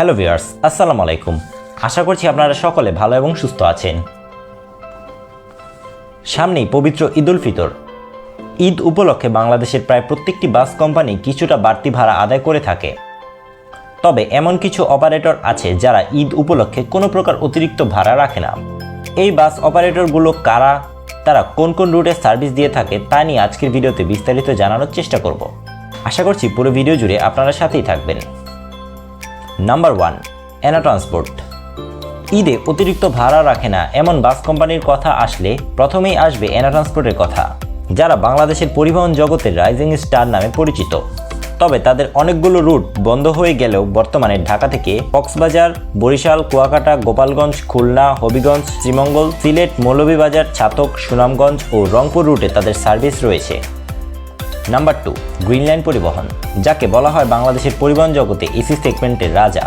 Hello viewers, আসসালামু আলাইকুম। আশা করছি আপনারা সকলে ভালো এবং সুস্থ আছেন। সামনেই পবিত্র ঈদ উল ফিতর। ঈদ উপলক্ষে বাংলাদেশের প্রায় প্রত্যেকটি বাস কোম্পানি কিছুটা বাড়তি ভাড়া আদায় করে থাকে। তবে এমন কিছু অপারেটর আছে যারা ঈদ উপলক্ষে কোনো প্রকার অতিরিক্ত ভাড়া রাখে না। এই বাস অপারেটরগুলো কারা, তারা কোন কোন রুটে সার্ভিস দিয়ে থাকে তা নিয়ে আজকের ভিডিওতে বিস্তারিত জানানোর চেষ্টা করব। আশা করছি পুরো ভিডিও জুড়ে আপনারা সাথেই থাকবেন। নাম্বার ওয়ান এনা ট্রান্সপোর্ট ঈদে অতিরিক্ত ভাড়া রাখে না এমন বাস কোম্পানির কথা আসলে প্রথমেই আসবে এনা ট্রান্সপোর্টের কথা, যারা বাংলাদেশের পরিবহন জগতের রাইজিং স্টার নামে পরিচিত। তবে তাদের অনেকগুলো রুট বন্ধ হয়ে গেলেও বর্তমানে ঢাকা থেকে কক্সবাজার, বরিশাল, কুয়াকাটা, গোপালগঞ্জ, খুলনা, হবিগঞ্জ, শ্রীমঙ্গল, সিলেট, মৌলভীবাজার, ছাতক, সুনামগঞ্জ ও রংপুর রুটে তাদের সার্ভিস রয়েছে। নাম্বার টু গ্রিন লাইন পরিবহন, যাকে বলা হয় বাংলাদেশের পরিবহন জগতে এসি সেগমেন্টের রাজা।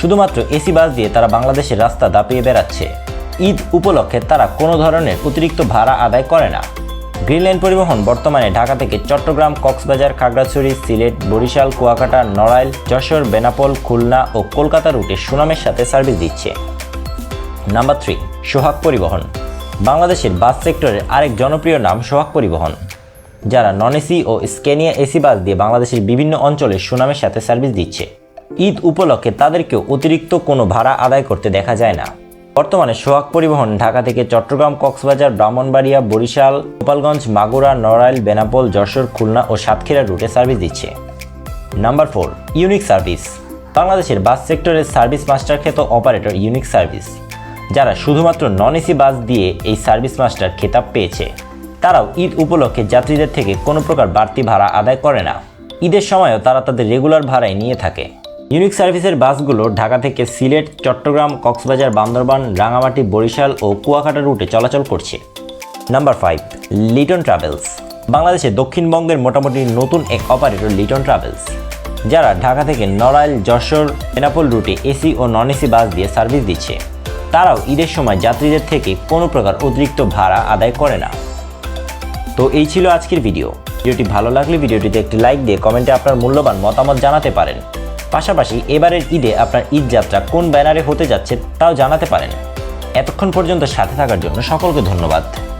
শুধুমাত্র এসি বাস দিয়ে তারা বাংলাদেশের রাস্তা দাপিয়ে বেড়াচ্ছে। ঈদ উপলক্ষে তারা কোনো ধরনের অতিরিক্ত ভাড়া আদায় করে না। গ্রিন লাইন পরিবহন বর্তমানে ঢাকা থেকে চট্টগ্রাম, কক্সবাজার, খাগড়াছড়ি, সিলেট, বরিশাল, কুয়াকাটা, নড়াইল, যশোর, বেনাপোল, খুলনা ও কলকাতা রুটে সুনামের সাথে সার্ভিস দিচ্ছে। নাম্বার থ্রি সোহাগ পরিবহন, বাংলাদেশের বাস সেক্টরের আরেক জনপ্রিয় নাম সোহাগ পরিবহন। যারা নন এসি ও স্কেনিয়া এসি বাস দিয়ে বাংলাদেশের বিভিন্ন অঞ্চলে সুনামের সাথে সার্ভিস দিচ্ছে। ঈদ উপলক্ষে তাদেরকেও অতিরিক্ত কোনো ভাড়া আদায় করতে দেখা যায় না। বর্তমানে সোহাগ পরিবহন ঢাকা থেকে চট্টগ্রাম, কক্সবাজার, ব্রাহ্মণবাড়িয়া, বরিশাল, গোপালগঞ্জ, মাগুরা, নড়াইল, বেনাপোল, যশোর, খুলনা ও সাতক্ষীরা রুটে সার্ভিস দিচ্ছে। Number four, unique service. বাংলাদেশের বাস সেক্টরের সার্ভিস মাস্টার খ্যাত অপারেটর ইউনিক সার্ভিস, যারা শুধুমাত্র নন এসি বাস দিয়ে এই সার্ভিস মাস্টার খেতাব পেয়েছে। তারাও ঈদ উপলক্ষে যাত্রীদের থেকে কোনো প্রকার বাড়তি ভাড়া আদায় করে না। ঈদের সময়ও তারা তাদের রেগুলার ভাড়ায় নিয়ে থাকে। ইউনিক সার্ভিসের বাসগুলো ঢাকা থেকে সিলেট, চট্টগ্রাম, কক্সবাজার, বান্দরবান রাঙামাটি বরিশাল ও কুয়াকাটা রুটে চলাচল করছে। নাম্বার ফাইভ লিটন ট্রাভেলস বাংলাদেশে দক্ষিণবঙ্গের মোটামুটি নতুন এক অপারেটর লিটন ট্রাভেলস যারা ঢাকা থেকে নড়াইল, যশোর, বেনাপোল রুটে এসি ও নন এসি বাস দিয়ে সার্ভিস দিচ্ছে। তারাও ঈদের সময় যাত্রীদের থেকে কোনো প্রকার অতিরিক্ত ভাড়া আদায় করে না। তো এই ছিল আজকের ভিডিও ভিডিওটি ভালো লাগলে ভিডিওটিতে একটি লাইক দিয়ে কমেন্টে আপনার মূল্যবান মতামত জানাতে পারেন। পাশাপাশি এবারের ঈদে আপনার ঈদ যাত্রা কোন ব্যানারে হতে যাচ্ছে তাও জানাতে পারেন। এতক্ষণ পর্যন্ত সাথে থাকার জন্য সকলকে ধন্যবাদ।